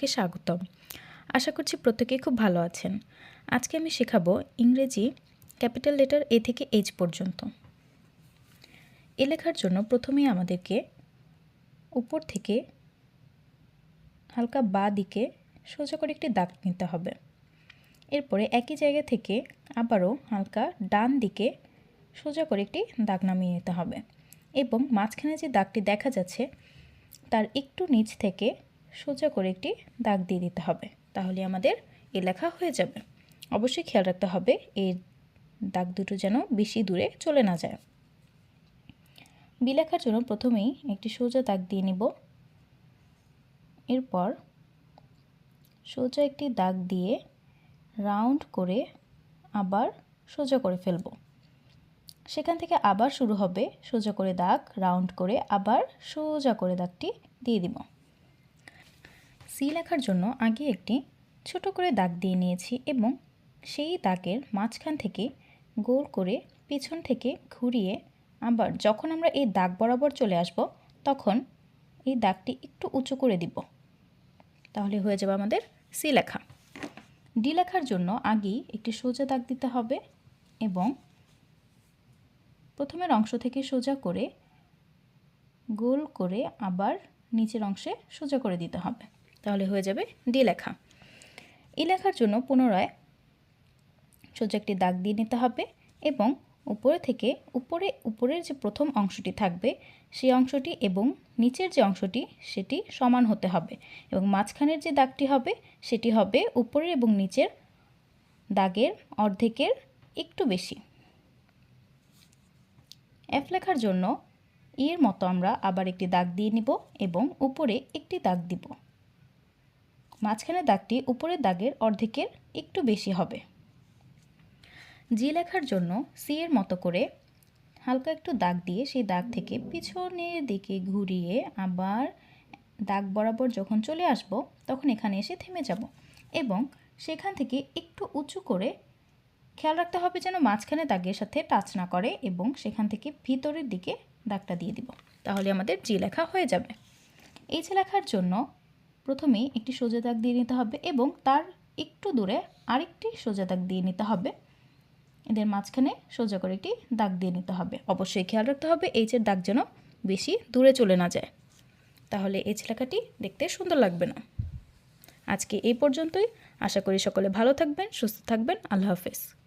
সকলকে স্বাগতম। আশা করছি প্রত্যেকেই খুব ভালো আছেন। আজকে আমি শেখাবো ইংরেজি, ক্যাপিটাল লেটার এ থেকে এইচ পর্যন্ত। এ লেখার জন্য প্রথমেই আমাদেরকে উপর থেকে হালকা বা দিকে সোজা করে একটি দাগ নিতে হবে। এরপরে একই জায়গা থেকে আবারও হালকা ডান দিকে সোজা করে একটি দাগ নামিয়ে নিতে হবে। এবং মাঝখানে যে দাগটি দেখা যাচ্ছে, তার একটু নিচ থেকে সোজা করে একটি দাগ দিয়ে দিতে হবে। তাহলে আমাদের এ লেখা হয়ে যাবে। অবশ্যই খেয়াল রাখতে হবে এই দাগ দুটো যেন বেশি দূরে চলে না যায়। বি লেখার জন্য প্রথমেই একটি সোজা দাগ দিয়ে নিব। এরপর সোজা একটি দাগ দিয়ে রাউন্ড করে আবার সোজা করে ফেলব। সেখান থেকে আবার শুরু হবে, সোজা করে দাগ, রাউন্ড করে আবার সোজা করে দাগটি দিয়ে দিব। সি লেখার জন্য আগে একটি ছোট করে দাগ দিয়ে নিয়েছি এবং সেই দাগের মাঝখান থেকে গোল করে পিছন থেকে ঘুরিয়ে আবার যখন আমরা এই দাগ বরাবর চলে আসব, তখন এই দাগটি একটু উঁচু করে দিব। তাহলে হয়ে যাবে আমাদের সি লেখা। ডি লেখার জন্য আগেই একটি সোজা দাগ দিতে হবে এবং প্রথমের অংশ থেকে সোজা করে গোল করে আবার নিচের অংশে সোজা করে দিতে হবে। তাহলে হয়ে যাবে ডি লেখা। ই লেখার জন্য পুনরায় সোজা একটি দাগ দিয়ে নিতে হবে এবং উপরে থেকে উপরে, উপরের যে প্রথম অংশটি থাকবে সেই অংশটি এবং নিচের যে অংশটি, সেটি সমান হতে হবে এবং মাঝখানের যে দাগটি হবে, সেটি হবে উপরের এবং নিচের দাগের অর্ধেকের একটু বেশি। এফ লেখার জন্য ইয়ের মতো আমরা আবার একটি দাগ দিয়ে নিব এবং উপরে একটি দাগ দিব। মাঝখানে দাগটি উপরের দাগের অর্ধেকের একটু বেশি হবে। জি লেখার জন্য সি এর মতো করে হালকা একটু দাগ দিয়ে সেই দাগ থেকে পিছনের দিকে ঘুরিয়ে আবার দাগ বরাবর যখন চলে আসব, তখন এখানে এসে থেমে যাব এবং সেখান থেকে একটু উঁচু করে খেয়াল রাখতে হবে যেন মাঝখানে দাগের সাথে টাচ না করে এবং সেখান থেকে ভিতরের দিকে দাগটা দিয়ে দিব। তাহলে আমাদের জি লেখা হয়ে যাবে। এইচ লেখার জন্য প্রথমেই একটি সোজা দাগ দিয়ে নিতে হবে এবং তার একটু দূরে আরেকটি সোজা দাগ দিয়ে নিতে হবে। এদের মাঝখানে সোজা করে একটি দাগ দিয়ে নিতে হবে। অবশ্যই খেয়াল রাখতে হবে এইচের দাগ যেন বেশি দূরে চলে না যায়। তাহলে এই লেখাটি দেখতে সুন্দর লাগবে না। আজকে এই পর্যন্তই। আশা করি সকলে ভালো থাকবেন, সুস্থ থাকবেন। আল্লাহ হাফেজ।